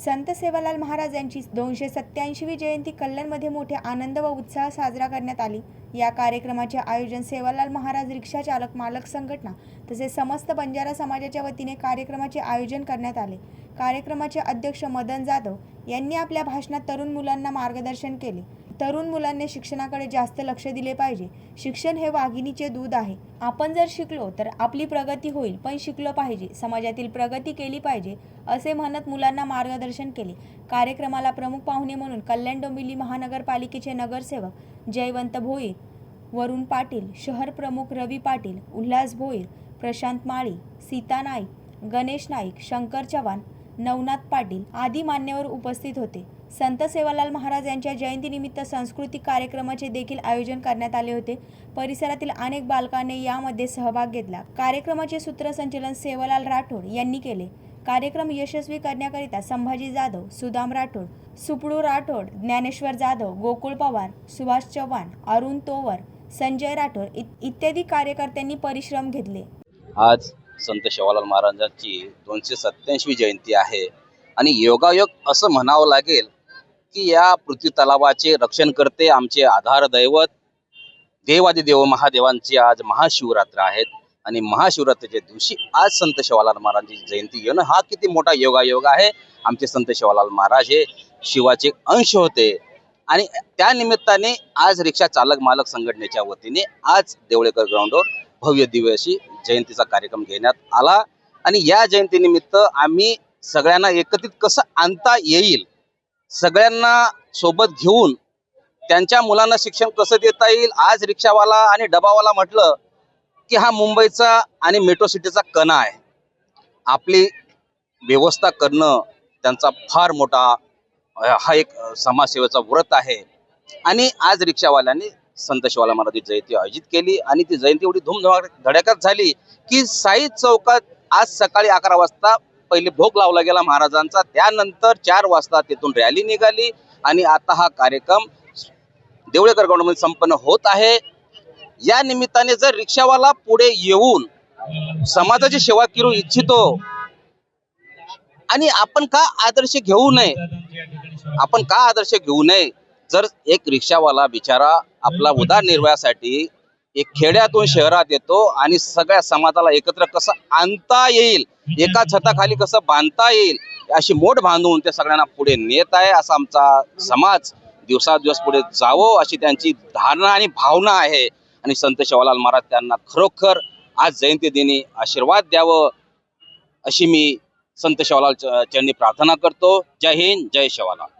संत सेवालाल महाराज यांची दोनशे सत्याऐंशीवी जयंती कल्याणमध्ये मोठे आनंद व उत्साह साजरा करण्यात आली. या कार्यक्रमाचे आयोजन सेवालाल महाराज रिक्षा चालक मालक संघटना तसेच समस्त बंजारा समाजाच्या वतीने कार्यक्रमाचे आयोजन करण्यात आले. कार्यक्रमाचे अध्यक्ष मदन जाधव यांनी आपल्या भाषणात तरुण मुलांना मार्गदर्शन केले. तरुण मुलांनी शिक्षणाकडे जास्त लक्ष दिले पाहिजे. शिक्षण हे वाघिणीचे दूध आहे. आपण जर शिकलो तर आपली प्रगती होईल पण शिकलो पाहिजे. समाजातील प्रगती केली पाहिजे असे म्हणत मुलांना मार्गदर्शन केले. कार्यक्रमाला प्रमुख पाहुणे म्हणून कल्याण डोंबिवली महानगरपालिकेचे नगरसेवक जयवंत भोईर वरुण पाटील शहर प्रमुख रवी पाटील उल्हास भोईर प्रशांत माळी सीता नाईक गणेश नाईक शंकर चव्हाण नवनाथ पाटील आदी मान्यवर उपस्थित होते. संत सेवालाल महाराज यांच्या जयंतीनिमित्त सांस्कृतिक कार्यक्रमाचे देखील आयोजन करण्यात आले होते. परिसरातील अनेक बालकांनी यामध्ये सहभाग घेतला. कार्यक्रमाचे सूत्रसंचलन सेवालाल राठोड यांनी केले. कार्यक्रम यशस्वी करण्याकरिता संभाजी जाधव सुदाम राठोड सुपडू राठोड ज्ञानेश्वर जाधव गोकुळ पवार सुभाष चव्हाण अरुण तोवर संजय राठोड इत्यादी कार्यकर्त्यांनी परिश्रम घेतले. आज संत शेवालाल महाराजांची दोनशे सत्याऐंशी जयंती आहे. आणि योगायोग असं म्हणावं लागेल की या पृथ्वी तलावाचे रक्षण करते आमचे आधार दैवत. देवादिदेव महादेवांची आज महाशिवरात्र आहेत. आणि महाशिवरात्रीच्या दिवशी आज संत शिवालाल महाराजांची जयंती येणं हा किती मोठा योगायोग आहे. आमचे संत शिवालाल महाराज हे शिवाचे अंश होते. आणि त्या निमित्ताने आज रिक्षा चालक मालक संघटनेच्या वतीने आज देवळेकर ग्राउंडवर भव्य दिव्य अशी जयंतीचा कार्यक्रम घेण्यात आला. आणि या जयंतीनिमित्त आम्ही सगळ्यांना एकत्रित कसं आणता येईल सगळ्यांना सोबत घेऊन त्यांच्या मुलांना शिक्षण कसं देता येईल आज रिक्षावाला आणि डबावाला म्हटलं की हा मुंबईचा आणि मेट्रो सिटीचा कणा आहे. आपली व्यवस्था करणं त्यांचा फार मोठा हा एक समाजसेवेचा व्रत आहे. आणि आज रिक्षावाल्यांनी संत शिवाला महाराज जयंती आयोजित केली आणि ती जयंती एवढी धूमधडा धडाक्यात झाली की साई चौकात आज सकाळी अकरा वाजता पहिले भोग लावला गेला महाराजांचा. त्यानंतर चार वाजता तिथून रॅली निघाली आणि आता हा कार्यक्रम देवळेकर ग्राउंडमध्ये संपन्न होत आहे. या निमित्ताने जर रिक्षावाला पुढे येऊन समाजाची सेवा करू इच्छितो आणि आपण का आदर्श घेऊ नये? आपण का आदर्श घेऊ नये? जर एक रिक्षावाला बिचारा आपला उदरनिर्वाहासाठी एक खेड्यातून शहरात येतो आणि सगळ्या समाजाला एकत्र कसं आणता येईल एका छताखाली कसं बांधता येईल अशी मोठ बांधून ते सगळ्यांना पुढे नेत आहे असा आमचा समाज. दिवसादिवस पुढे जावं अशी त्यांची धारणा आणि भावना आहे. आणि संत शेवालाल महाराज त्यांना खरोखर आज जयंती दिनी आशीर्वाद द्यावं अशी मी संत शेवालाल चरणी प्रार्थना करतो. जय हिंद जय शेवालाल.